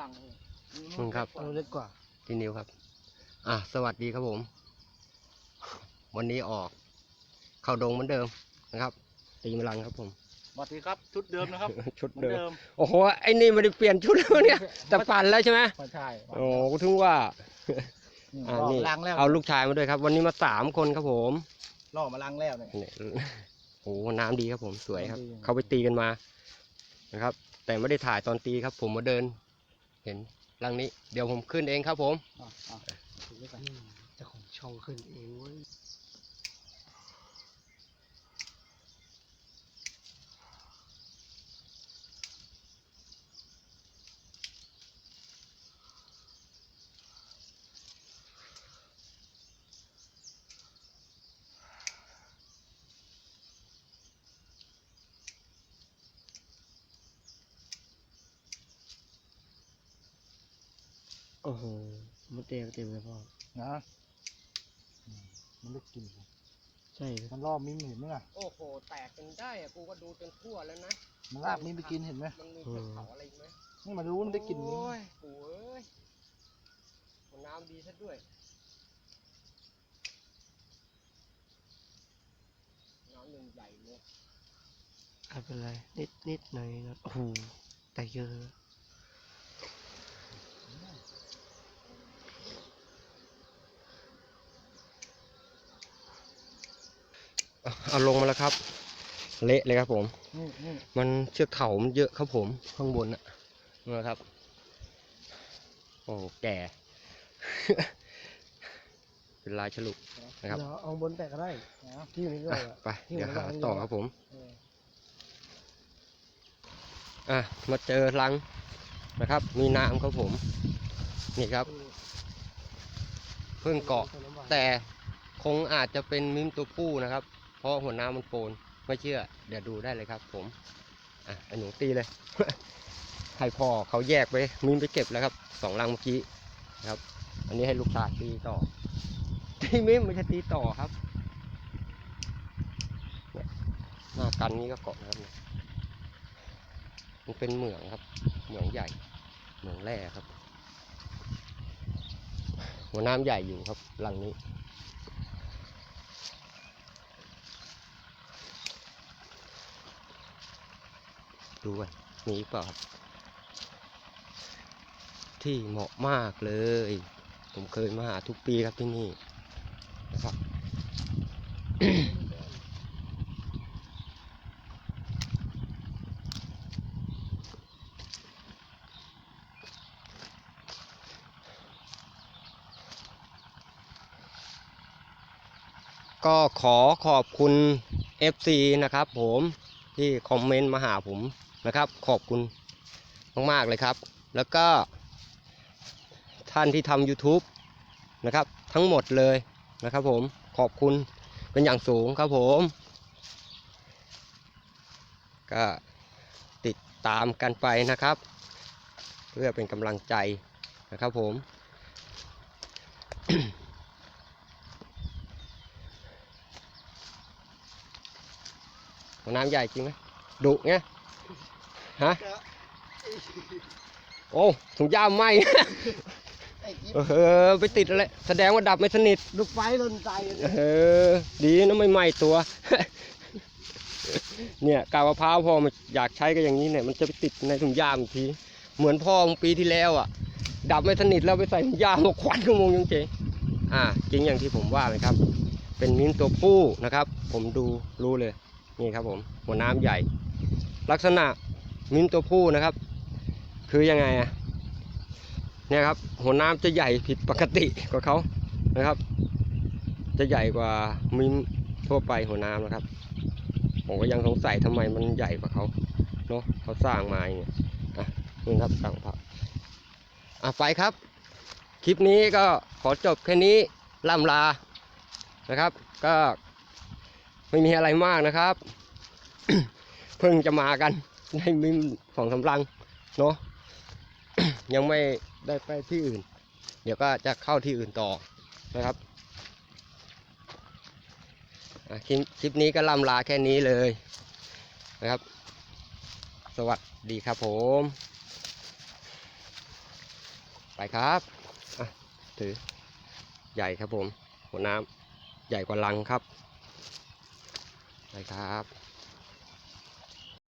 ลังเลยอืมครับเราเล็กกว่าพี่นิวครับ อะ สวัสดีครับผม วันนี้ออกเข้าดงเหมือนเดิมนะครับ ตีมลังครับผมสวัสดีครับ ชุดเดิมนะครับ ชุดเหมือนเดิมเดิม โอ้โห ไอ้นี่ไม่ได้เปลี่ยนชุดแล้วเนี่ย แต่ปั่นแล้วใช่ไหมไม่ใช่โอ้กูถึงว่านี่อ่าล่อนี่มาลังแล้วเอาลูกชายมาด้วยครับ วันนี้มาสามคนครับผมล่อมาลังแล้วเนี่ยเนี่ยโอ้โหน้ำดีครับผมสวยครับน้ำดีเขาไปตีกันมานะครับ แต่ไม่ได้ถ่ายตอนตีครับ ผมมาเดิน เห็นลังนี้ เดี๋ยวผมขึ้นเองครับผมอะอะถือไว้ก่อนเจ้าของช่องขึ้นเองเว้ย โอ้โหมันเต็มเต็มเลยพ่อ นะอืมมันได้กลินใช่ครับมันล่อมิ้มเห็นไหมล่ะ โอ้โห แตกกันได้อะกูก็ดูจนทั่วแล้วนะ มันลากมิ้มไปกินเห็นไหมมันมีเทือกเขาอะไรอีกไหมนี่มาดูมันได้กลินมิ้มโอ้ยปู่เอ้ยมันน้ำดีซะด้วยน้ำหนึ่งใหญ่เลยไม่เป็นไรนิดนิดหน่อยนะโอ้โหแต่เยอะเอาลงมาแล้วครับ เละเลยครับผมนี่นี่มันเชือกเขามันเยอะครับผม ข้างบนน่ะนะครับ โอ้แก่ เป็นลายฉลุนะครับเดี๋ยวเอาบนแตกก็ได้นะที่อยู่ในกล่อะองอะไปที่เดี๋ยวมันหาวางต่ออยู่ครับผมเอออะมาเจอรังนะครับ มีน้ำครับผม นี่ครับ เพิ่งเกาะแต่คงอาจจะเป็นมิมตัวผู้นะครับเพ ราะหัวน้ำมันโปนไม่เชื่อ เดี๋ยวดูได้เลยครับ ผมอะหนูตีเลยให้พ่อเขาแยกไปมิมไปเก็บแล้วครับสองรังเมื่อกี้นะครับ อันนี้ให้ลูกชายตีต่อตีมิมไม่ใช่ตีต่อครับหน้ากันนี้ก็เกาะนะครับมันเป็นเหมืองครับ เหมืองใหญ่ เหมืองแร่ครับ หัวน้ำใหญ่อยู่ครับรังนี้ ดูกันมีอีกเปล่าครับ ที่เหมาะมากเลย ผมเคยมาหาทุกปีครับที่นี่นะครับก็ขอขอบคุณ FC นะครับผมที่คอมเมนต์มาหาผม นะครับ ขอบคุณมากๆเลยครับ แล้วก็ ท่านที่ทำ YouTube นะครับ ทั้งหมดเลยนะครับผมขอบคุณเป็นอย่างสูงครับผม ก็ติดตามกันไปนะครับ เพื่อเป็นกำลังใจนะครับผมน้ำใหญ่จริงไหมดุไง ฮะโอ้ถุงยางไหมไอ้กิ๊บเออไปติดอะไรแสดงว่าดับไม่สนิทลูกไฟลนใจเลยเออดีนะไม่ไหม้ตัว เนี่ยกาวมะพร้าวพอมันอยากใช้ก็อย่างนี้เนี่ย มันจะไปติดในถุงยางอีกทีเหมือนพ่อมึงปีที่แล้วอะ ดับไม่สนิทแล้วไปใส่ถุงยางมาควันขโมงยังเจ๊อ่าจริงอย่างที่ผมว่าเลยครับ เป็นมิ้นตัวผู้นะครับ ผมดูรู้เลยนี่ครับผมหัวน้ำใหญ่ ลักษณะ มิ้นตัวผู้นะครับ คือยังไงอะเนี่ยครับหัวน้ำจะใหญ่ผิดปกติกว่าเขานะครับ จะใหญ่กว่ามิ้นทั่วไปหัวน้ำนะครับ ผมก็ยังสงสัยทำไมมันใหญ่กว่าเขาเนาะเขาสร้างมาอย่างเงี้ยอะนี่ครับสั่งผักอะไปครับ คลิปนี้ก็ขอจบแค่นี้ล่ำลานะครับ ก็ไม่มีอะไรมากนะครับ เพิ่งจะมากัน ได้มิมสองสำลังเนาะยังไม่ได้ไปที่อื่น เดี๋ยวก็จะเข้าที่อื่นต่อนะครับคลิปคลิปนี้ก็ล่ำลาแค่นี้เลยนะครับ สวัสดีครับผม ไปครับถือใหญ่ครับผม หัวน้ำใหญ่กว่าลังครับ ไปครับ